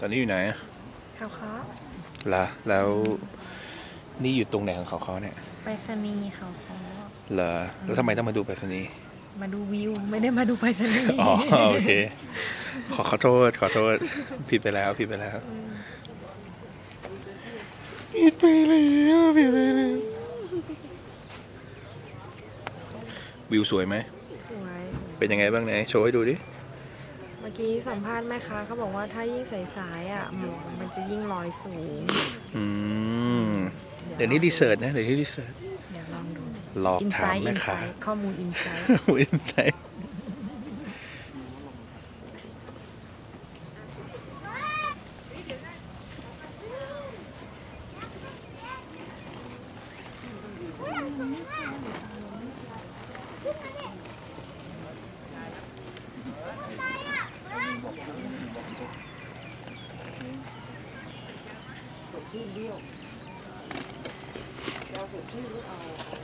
ตอนนี้อยู่ไหนอะเขาเขาล่ะแล้วนี่อยู่ตรงไหนของเขาเขาเนี่ย ไปรษณีย์เขาเขาเหรอแล้วทำไมต้องมาดูไปสนีย์มาดูวิว ไม่ได้มาดูไปรษณีย์อ๋อโอเค ขอขอโทษ ขอโทษ ผิดไปแล้ว ผิดไปแล้วผิดไปแล้วผิดไปแล้ววิวสวยไหม สวย เป็นยังไงบ้างไหนโชว์ให้ดูดิ เมื่อกี้สัมภาษณ์แม่ค้าเขาบอกว่าถ้ายิ่งใสายๆอะหมวกมันจะยิ่งลอยสูงเดี๋ยวนี้ดีเซิร์ชนะ เดี๋ยวนี้ดีเซิร์ชเดี๋ยวลองดูหลอกถามแม่ค้าข้อมูลอินไซต์อินไซต์ ชื่นเดียวเอาสดชื่นหรอเอา